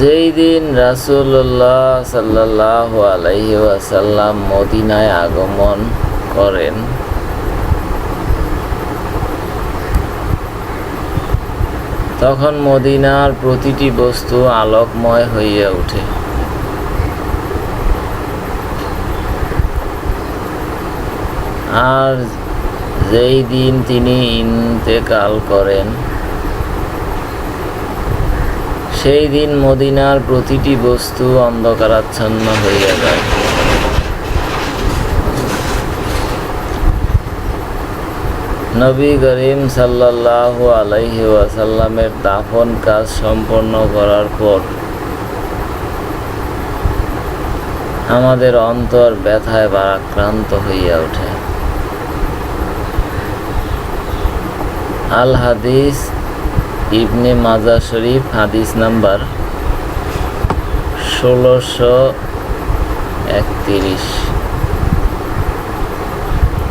যেই দিন রাসূলুল্লাহ সাল্লাল্লাহু আলাইহি ওয়াসাল্লাম মদিনায় আগমন করেন, তখন মদিনার প্রতিটি বস্তু আলোকময় হইয়া ওঠে। আর যেই দিন তিনি ইন্তেকাল করেন সেই দিন মদিনার প্রতিটি বস্তু অন্ধকারাচ্ছন্ন হইয়া যায়। নবী করিম সাল্লাল্লাহু আলাইহি ওয়াসাল্লামের দাফন কাজ সম্পন্ন করার পর আমাদের অন্তর ব্যথায় ভারাক্রান্ত হইয়া ওঠে। আল হাদিস ইবনে মাজা শরীফ হাদিস নাম্বার ষোলোশো একত্রিশ।